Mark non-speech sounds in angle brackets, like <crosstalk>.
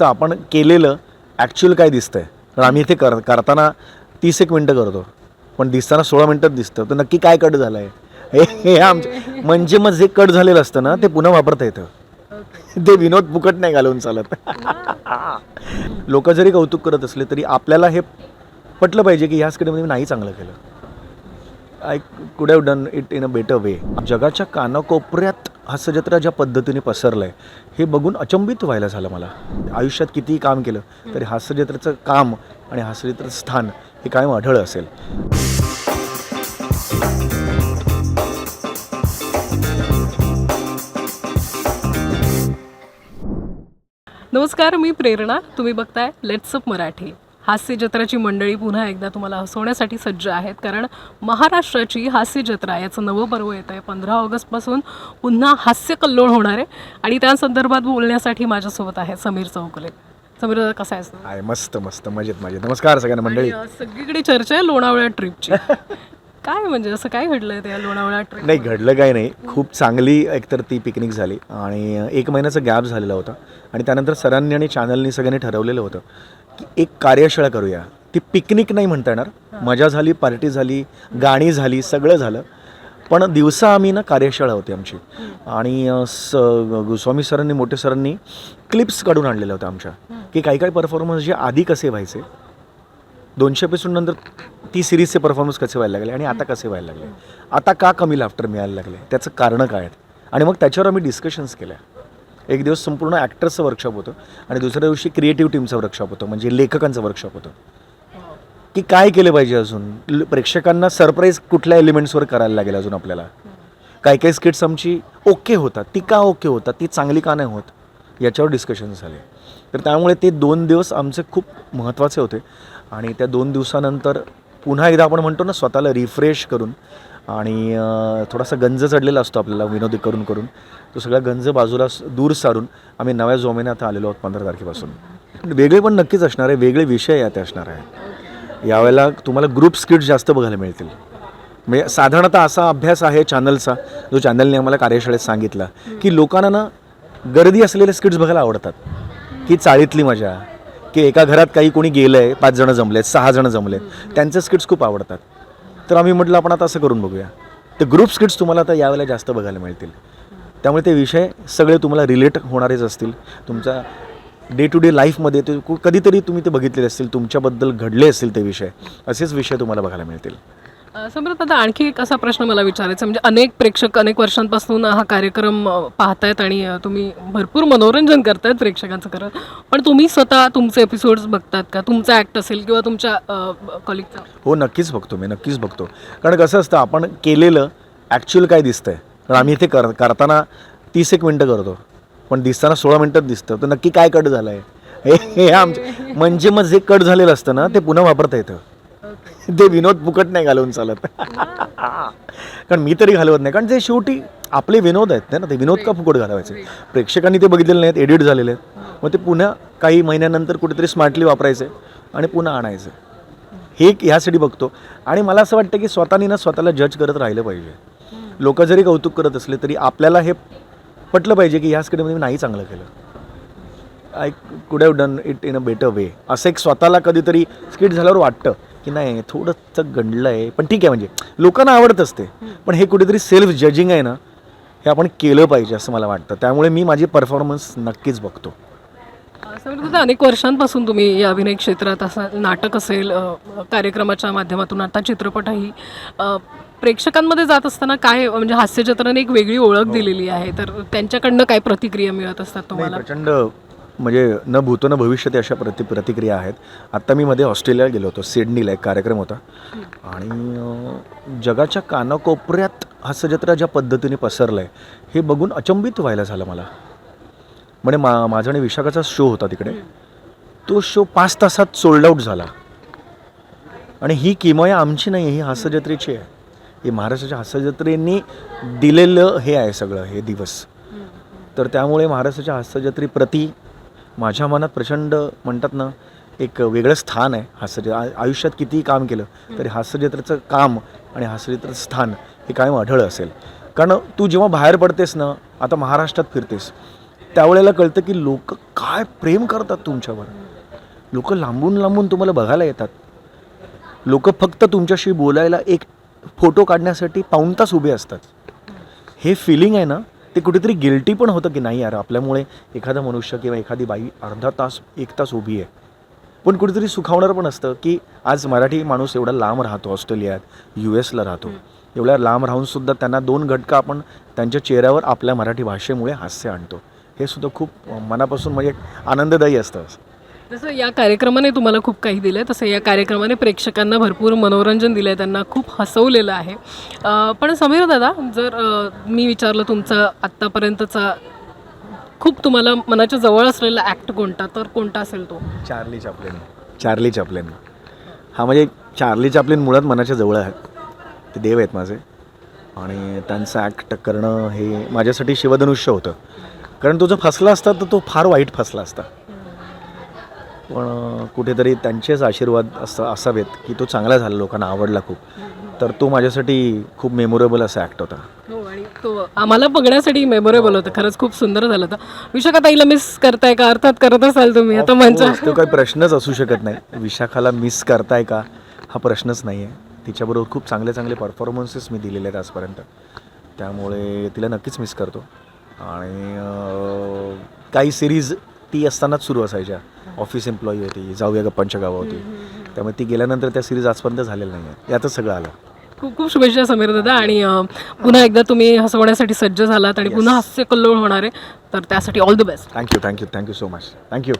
तर आपण केलेलं ॲक्च्युअल काय दिसतंय? कारण आम्ही इथे कर करताना तीस एक मिनटं करतो. पण दिसताना सोळा मिनटात दिसतं. तर नक्की काय कट झालं आहे हे आमचं म्हणजे मग जे कट झालेलं असतं ना ते पुन्हा वापरता येतं. ते विनोद फुकट नाही घालवून चालत. लोक जरी कौतुक करत असले तरी आपल्याला हे पटलं पाहिजे की ह्या स्किटमध्ये मी नाही चांगलं केलं. I could have done it in a better way जगाच्या कानाकोपऱ्यात हास्यजत्रा ज्या पद्धतीने पसरलं आहे हे बघून अचंबित व्हायला झालं मला. आयुष्यात कितीही काम केलं तरी हास्यजत्रेचं काम आणि हास्यजत्रेचं स्थान हे कायम आढळ असेल. नमस्कार मी प्रेरणा. तुम्ही बघताय लेट्स अप मराठी. हास्य जत्राची मंडळी पुन्हा एकदा तुम्हाला हसवण्यासाठी सज्ज आहेत. कारण महाराष्ट्राची हास्य जत्रा याचं नवं पर्व येत आहे. पंधरा ऑगस्टपासून पुन्हा हास्य कल्लोळ होणार आहे. आणि त्या संदर्भात बोलण्यासाठी माझ्यासोबत आहे समीर चौकले समीर कसा आहेस? तू? आहे मस्त मस्त. मजेत मजेत. नमस्कार सगळ्यांना मंडळी. सगळीकडे चर्चा आहे लोणावळ्या ट्रिपची. <laughs> काय म्हणजे असं काय घडलंय त्या लोणावळ्या ट्रिप नाही घडलं काही नाही. खूप चांगली एकतर ती पिकनिक झाली. आणि एक महिन्याचा गॅप झालेला होता. आणि त्यानंतर सरांनी आणि चॅनलनी सगळ्यांनी ठरवलेलं होतं की एक कार्यशाळा करूया. ती पिकनिक नाही म्हणता येणार. मजा झाली पार्टी झाली गाणी झाली सगळं झालं. पण दिवसा आम्ही ना कार्यशाळा होती आमची. आणि स गोस्वामी सरांनी मोठे सरांनी क्लिप्स काढून आणलेल्या होत्या आमच्या. की काही काही परफॉर्मन्स जे आधी कसे व्हायचे? दोनशे एपिसोड नंतर ती सिरीजचे परफॉर्मन्स कसे व्हायला लागले? आणि आता कसे व्हायला लागले? आता का कमी लाफ्टर मिळायला लागले? त्याचं कारणं काय आहेत? आणि मग त्याच्यावर आम्ही डिस्कशन्स केल्या. एक दिवस संपूर्ण ॲक्टर्सचं वर्कशॉप होतं आणि दुसऱ्या दिवशी क्रिएटिव्ह टीमचं वर्कशॉप होतं म्हणजे लेखकांचं वर्कशॉप होतं. की काय केलं पाहिजे अजून? प्रेक्षकांना सरप्राईज कुठल्या एलिमेंट्सवर करायला लागेल अजून आपल्याला? काही काही स्किट्स आमची ओके होतात. ती का ओके होतात? ती चांगली का नाही होत? याच्यावर डिस्कशन झाले. तर त्यामुळे ते दोन दिवस आमचे खूप महत्त्वाचे होते. आणि त्या दोन दिवसानंतर पुन्हा एकदा आपण म्हणतो ना स्वतःला रिफ्रेश करून आणि थोडासा गंज चढलेला असतो आपल्याला विनोदी करून करून. तो सगळा गंज बाजूला दूर सारून आम्ही नव्या जोमेने आता आलेलो आहोत पंधरा तारखेपासून. वेगळे पण नक्कीच असणार आहे वेगळे विषय यात असणार आहे. यावेळेला तुम्हाला ग्रुप स्किट्स जास्त बघायला मिळतील. म्हणजे साधारणतः असा अभ्यास आहे चॅनलचा जो चॅनलने आम्हाला कार्यशाळेत सांगितला की लोकांना ना गर्दी असलेले स्किट्स बघायला आवडतात. की चाळीतली मजा की एका घरात काही कोणी गेलं आहे पाच जणं जमलेत सहा जणं जमलेत त्यांचे स्किट्स खूप आवडतात. तर आम्ही म्हटलं आपण आता असं करून बघूया. ते ग्रुप स्किट्स तुम्हाला आता यावेळेला जास्त बघायला मिळतील. त्यामुळे ते विषय सगळे तुम्हाला रिलेट होणारेच असतील. तुमचा डे टू डे लाईफमध्ये ते कु- कधीतरी तुम्ही ते बघितलेले असतील तुमच्याबद्दल घडले असतील ते विषय असेच विषय तुम्हाला बघायला मिळतील. सम्राट दादा आणखी एक असा प्रश्न मला विचारायचा म्हणजे अनेक प्रेक्षक अनेक वर्षांपासून हा कार्यक्रम पाहतायत आणि तुम्ही भरपूर मनोरंजन करतायत प्रेक्षकांचं खरं. पण तुम्ही स्वतः तुमचे एपिसोड्स बघतात का? तुमचा ॲक्ट असेल किंवा तुमच्या कॉलिगचा हो नक्कीच बघतो मी नक्कीच बघतो. कारण कसं असतं आपण केलेलं ॲक्च्युअल काय दिसतंय? कारण आम्ही इथे कर करताना तीस एक मिनटं करतो. पण दिसताना सोळा मिनटात दिसतं. तर नक्की काय कट झालं आहे हे हे आमचं म्हणजे मग जे कट झालेलं असतं ना ते पुन्हा वापरता येतं. ते विनोद फुकट नाही घालवून चालत. कारण मी तरी घालवत नाही. कारण ते शेवटी आपले विनोद आहेत ना ते विनोद का फुकट घालवायचे? प्रेक्षकांनी ते बघितलेले नाहीत एडिट झालेले आहेत. मग ते पुन्हा काही महिन्यानंतर कुठेतरी स्मार्टली वापरायचे आणि पुन्हा आणायचं. हे एक ह्यासाठी बघतो. आणि मला असं वाटतं की स्वतःनी ना स्वतःला जज करत राहिलं पाहिजे. लोक जरी कौतुक करत असले तरी आपल्याला हे पटलं पाहिजे की ह्या स्किटमध्ये मी नाही चांगलं केलं. I could have done it in a better way असं एक स्वतःला कधीतरी स्किट झाल्यावर वाटतं. की नाही थोडंसं गंडलं आहे. पण ठीक आहे म्हणजे लोकांना आवडत असते. पण हे कुठेतरी सेल्फ जजिंग आहे ना हे आपण केलं पाहिजे असं मला वाटतं. त्यामुळे मी माझी परफॉर्मन्स नक्कीच बघतो. दादा अनेक वर्षांपासून तुम्ही या अभिनय क्षेत्रात असं नाटक असेल कार्यक्रमाच्या माध्यमातून आता चित्रपटही प्रेक्षकांमध्ये जात असताना काय म्हणजे हास्यचित्राने एक वेगळी ओळख दिलेली आहे. तर त्यांच्याकडनं काय प्रतिक्रिया मिळत असतात तुम्हाला? प्रचंड म्हणजे न भूतो न भविष्य अशा प्रति प्रतिक्रिया आहेत. आत्ता मी मध्ये ऑस्ट्रेलियाला गेलो होतो सिडनीला एक कार्यक्रम होता. आणि जगाच्या कानाकोपऱ्यात हास्यजत्रा ज्या पद्धतीने पसरलं आहे हे बघून अचंबित व्हायला झालं मला. म्हणजे मा माझा आणि विशाखाचा शो होता तिकडे. तो शो पाच तासात सोल्ड आऊट झाला. आणि ही किमया आमची नाही ही हास्यजत्रेची आहे. ही महाराष्ट्राच्या हास्यजत्रेंनी दिलेलं हे आहे सगळं हे दिवस. तर त्यामुळे महाराष्ट्राच्या हास्यजत्रेप्रती माझ्या मनात प्रचंड म्हणतात ना एक वेगळं स्थान आहे हास्यचित्र आयुष्यात कितीही काम केलं तरी हास्यचित्राचं काम आणि हास्यचित्राचं स्थान हे कायम आढळ असेल. कारण तू जेव्हा बाहेर पडतेस ना आता महाराष्ट्रात फिरतेस त्यावेळेला कळतं की लोक काय प्रेम करतात तुमच्यावर. लोक लांबून लांबून तुम्हाला बघायला येतात. लोक फक्त तुमच्याशी बोलायला एक फोटो काढण्यासाठी पाऊण तास उभे असतात. हे फिलिंग आहे ना ते कुठेतरी गिल्टी पण होतं की नाही यार? आपल्यामुळे एखादा मनुष्य किंवा एखादी बाई अर्धा तास एक तास उभी आहे. पण कुठेतरी सुखावणार पण असतं की आज मराठी माणूस एवढा लांब राहतो ऑस्ट्रेलियात यू एसला राहतो. एवढ्या लांब राहूनसुद्धा त्यांना दोन घटका आपण त्यांच्या चेहऱ्यावर आपल्या मराठी भाषेमुळे हास्य आणतो. हे सुद्धा खूप मनापासून म्हणजे आनंददायी असतं. जसं या कार्यक्रमाने तुम्हाला खूप काही दिलं आहे तसं या कार्यक्रमाने प्रेक्षकांना भरपूर मनोरंजन दिलं आहे त्यांना खूप हसवलेलं आहे. पण समीर दादा जर मी विचारलं तुमचा आत्तापर्यंतचा खूप तुम्हाला मनाच्या जवळ असलेला ॲक्ट कोणता? तर कोणता असेल तो? Charlie Chaplin. Charlie Chaplin. हा म्हणजे चार्ली चॅपलिन मुळात मनाच्या जवळ आहेत ते देव आहेत माझे. आणि त्यांचं ॲक्ट करणं हे माझ्यासाठी शिवधनुष्य होतं. कारण तो जो फसला असता तर तो फार वाईट फसला असता. पण कुठेतरी त्यांचेच आशीर्वाद असं असावेत की तो चांगला झाला लोकांना आवडला खूप. तर तो माझ्यासाठी खूप मेमोरेबल असा ॲक्ट होता. हो आणि तो आम्हाला बघण्यासाठी मेमोरेबल होतं. खरंच खूप सुंदर झालं होतं. विशाखा ताईला मिस करताय का? अर्थात करत असाल तुम्ही आता course, तो काही प्रश्नच असू शकत नाही. विशाखाला मिस करताय का? हा प्रश्नच नाही आहे तिच्याबरोबर खूप चांगले चांगले परफॉर्मन्सेस मी दिलेले आहेत आजपर्यंत. त्यामुळे तिला नक्कीच मिस करतो. आणि काही सिरीज ती असतानाच सुरू असायच्या. ऑफिस एम्प्लॉई होती जाऊया गप्पांच्या गावा होती त्यामुळे ती गेल्यानंतर त्या सिरीज आजपर्यंत झालेल्या नाही आहे यातच सगळं आलं. खूप खूप शुभेच्छा समीर दादा आणि पुन्हा एकदा तुम्ही हसवण्यासाठी सज्ज झालात आणि पुन्हा हास्य कल्लोळ होणार आहे. तर त्यासाठी all the best thank you thank you thank you so much thank you